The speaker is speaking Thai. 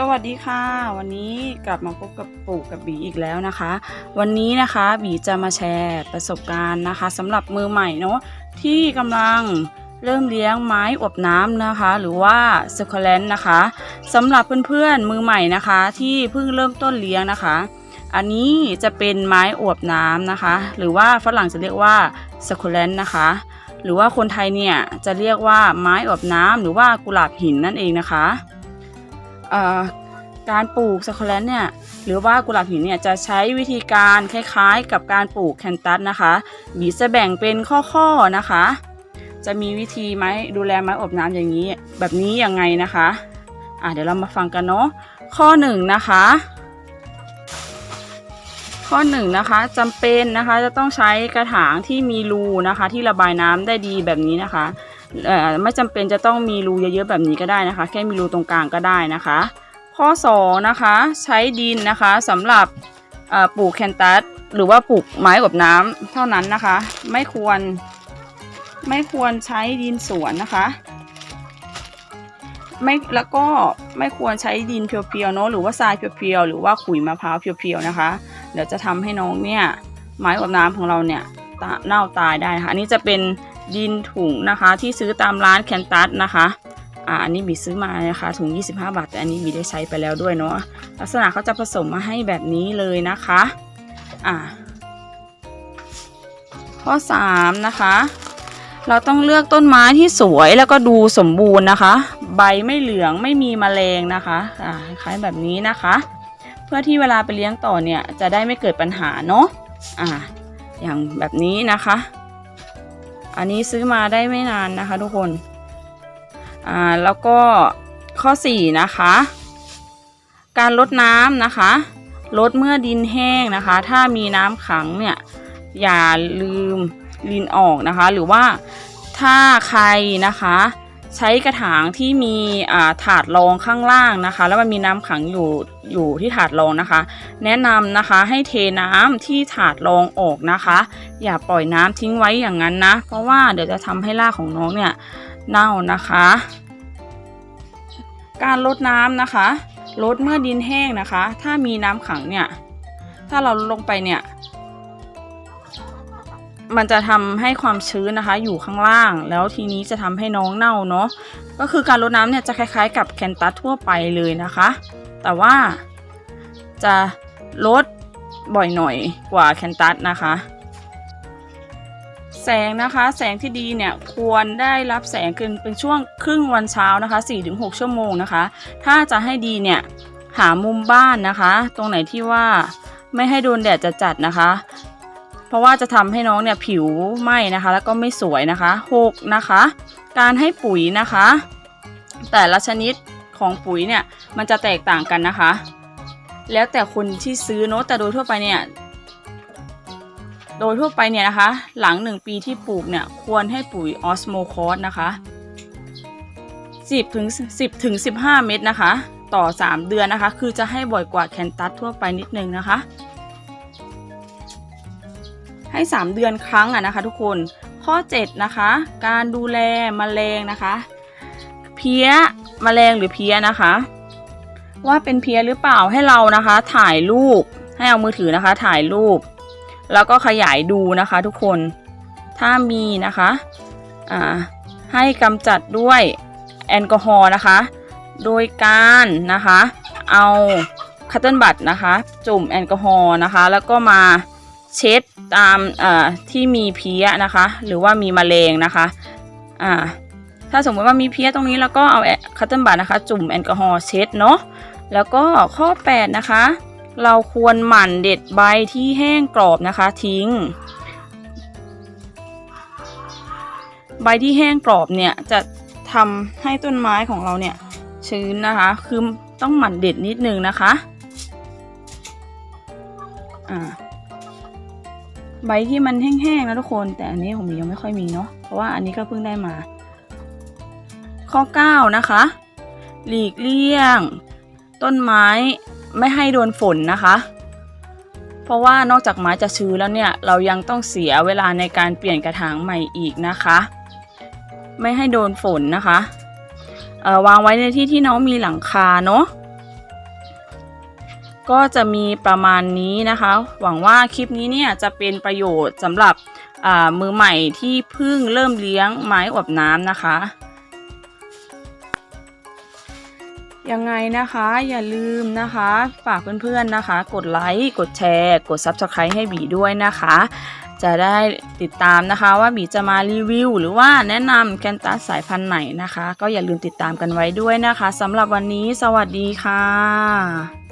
สวัสดีค่ะ วันนี้กลับมาพบกับปู่กับบีอีกแล้วนะคะ วันนี้นะคะบีจะมาแชร์ประสบการณ์นะคะสำหรับมือใหม่เนาะที่กำลังเริ่มเลี้ยงไม้อบน้ำนะคะ หรือว่าสคแลนนะคะสำหรับเพื่อนๆมือใหม่นะคะ ที่เพิ่งเริ่มต้นเลี้ยงนะคะ อันนี้จะเป็นไม้อบน้ำนะคะ หรือว่าฝรั่งจะเรียกว่าสคแลนนะคะ หรือว่าคนไทยเนี่ยจะเรียกว่าไม้อบน้ำหรือว่ากุหลาบหินนั่นเองนะคะ การปลูกสคแลนเนี่ยหรือว่ากุหลาบหินเนี่ยจะใช้วิธีการคล้ายๆ กับการปลูกแคนตัสนะคะบีจะแบ่งเป็นข้อๆนะคะ จะมีวิธีไหมดูแลไม้อบน้ำอย่างนี้แบบนี้ยังไงนะคะอะเดี๋ยวเรามาฟังกันเนาะข้อหนึ่งนะคะ ข้อหนึ่งนะคะจำเป็นนะคะจะต้องใช้กระถางที่มีรูนะคะ ที่ระบายน้ำได้ดีแบบนี้นะคะ ไม่จำเป็นจะต้องมีรูเยอะๆแบบนี้ก็ได้นะคะ แค่มีรูตรงกลางก็ได้นะคะ ข้อ2นะคะใช้ดินนะคะสำหรับปลูกแคนตัสหรือว่าปลูกไม้อบน้ำเท่านั้นนะคะ ไม่ควรไม่ควรใช้ดินสวนนะคะไม่แล้วก็ไม่ควรใช้ดินเพียวๆเนอะหรือว่าทรายเพียวๆหรือว่าขุยมะพร้าวเพียวๆนะคะ เดี๋ยวจะทำให้น้องเนี่ยไม้อบน้ำของเราเนี่ยเน่าตายได้นะคะอันนี้จะเป็น ดินถุงนะคะที่ซื้อตามร้านแคนตัสนะคะอ่าอันนี้บีซื้อมานะคะถุง 25 บาท แต่อันนี้บีได้ใช้ไปแล้วด้วยเนาะลักษณะเขาจะผสมมาให้แบบนี้เลยนะคะอ่าข้อ 3 นะคะ เราต้องเลือกต้นไม้ที่สวยแล้วก็ดูสมบูรณ์นะคะ ใบไม่เหลืองไม่มีมแมลงนะคะอ่าคล้ายแบบนี้นะคะ เพื่อที่เวลาไปเลี้ยงต่อเนี่ยจะได้ไม่เกิดปัญหาเนาะอ่าอย่างแบบนี้นะคะ อันนี้ซื้อมาได้ไม่นานนะคะทุกคน อ่า แล้วก็ข้อ 4 นะคะ การลดน้ำนะคะ ลดเมื่อดินแห้งนะคะ ถ้ามีน้ำขังเนี่ย อย่าลืมลินออกนะคะ หรือว่าถ้าใครนะคะ ใช้กระถางที่มีถาดรองข้างล่างนะคะ แล้วมันมีน้ำขังอยู่อยู่ที่ถาดรองนะคะ แนะนำนะคะให้เทน้ำที่ถาดรองออกนะคะ อย่าปล่อยน้ำทิ้งไว้อย่างนั้นนะ เพราะว่าเดี๋ยวจะทำให้รากของน้องเนี่ยเน่านะคะ การลดน้ำนะคะลดเมื่อดินแห้งนะคะ ถ้ามีน้ำขังเนี่ยถ้าเราลงไปเนี่ย มันจะทำให้ความชื้นนะคะ อยู่ข้างล่าง แล้วทีนี้จะทำให้น้องเน่าเนาะก็คือการรดน้ำเนี่ยจะคล้ายๆ กับแคนตัสทั่วไปเลยนะคะ แต่ว่าจะลดบ่อยหน่อยกว่าแคนตัสนะคะ แสงนะคะ แสงที่ดีเนี่ยควรได้รับแสงเกินเป็นช่วงครึ่งวันเช้านะคะ 4-6 ชั่วโมงนะคะ ถ้าจะให้ดีเนี่ยหามุมบ้านนะคะ ตรงไหนที่ว่าไม่ให้โดนแดดจัดๆนะคะ ราะว่าจะทำให้น้องเนี่ยผิวไหม้นะคะ แล้วก็ไม่สวยนะคะหกนะคะ การให้ปุ๋ยนะคะ แต่ละชนิดของปุ๋ยเนี่ยมันจะแตกต่างกันนะคะ แล้วแต่คนที่ซื้อเนอะแต่โดยทั่วไปเนี่ยโดยทั่วไปเนี่ยนะคะ หลังหนึ่งปีที่ปลูกเนี่ยควรให้ปุ๋ยออสโมคอสนะคะ 10ถึง10ถึง15 เม็ดนะคะ ต่อ 3 เดือนนะคะ คือจะให้บ่อยกว่าแคนตัสทั่วไปนิดนึงนะคะ ให้ 3 เดือนครั้งอะนะคะ ทุกคนข้อ 7 นะคะ การดูแลแมลงนะคะ เพี้ยแมลงหรือเพี้ยนะคะ ว่าเป็นเพี้ยหรือเปล่าให้เรานะคะ ถ่ายรูปให้เอามือถือนะคะ ถ่ายรูป แล้วก็ขยายดูนะคะ ทุกคนถ้ามีนะคะอ่าให้กำจัดด้วยแอลกอฮอล์นะคะ โดยการนะคะ เอาคัตเติลบัตนะคะ จุ่มแอลกอฮอล์นะคะ แล้วก็มา เช็ดตามที่มีเพี้ยนะคะ หรือว่ามีมแมลงนะคะอ่าถ้าสมมติว่ามีเพี้ยตรงนี้แล้วก็เอาคัตเติลบัตนะคะ จุ่มแอลกอฮอล์เช็ดเนาะแล้วก็ข้อ 8 นะคะ เราควรหมั่นเด็ดใบที่แห้งกรอบนะคะทิ้ง ใบที่แห้งกรอบเนี่ยจะทำให้ต้นไม้ของเราเนี่ยชื้นนะคะ คือต้องหมั่นเด็ดนิดนึงนะคะอ่า ใบที่มันแห้งๆนะทุกคน แต่อันนี้ผมยังไม่ค่อยมีเนาะเพราะว่าอันนี้ก็เพิ่งได้มา ข้อ 9 นะคะ หลีกเลี่ยง ต้นไม้ไม่ให้โดนฝนนะคะ เพราะว่านอกจากไม้จะชื้นแล้วเนี่ย เรายังต้องเสียเวลาในการเปลี่ยนกระถางใหม่อีกนะคะ ไม่ให้โดนฝนนะคะวางไว้ในที่ที่น้องมีหลังคาเนาะ ก็จะมีประมาณนี้นะคะ หวังว่าคลิปนี้เนี่ยจะเป็นประโยชน์สำหรับมือใหม่ที่เพิ่งเริ่มเลี้ยงไม้อวบน้ำนะคะยังไงนะคะอย่าลืมนะคะ ฝากเพื่อนๆนะคะ กดไลค์กดแชร์ กด Subscribe ให้บีด้วยนะคะ จะได้ติดตามนะคะว่าบีจะมารีวิว หรือว่าแนะนำแคนตัสสายพันธุ์ไหนนะคะ ก็อย่าลืมติดตามกันไว้ด้วยนะคะสำหรับวันนี้สวัสดีค่ะ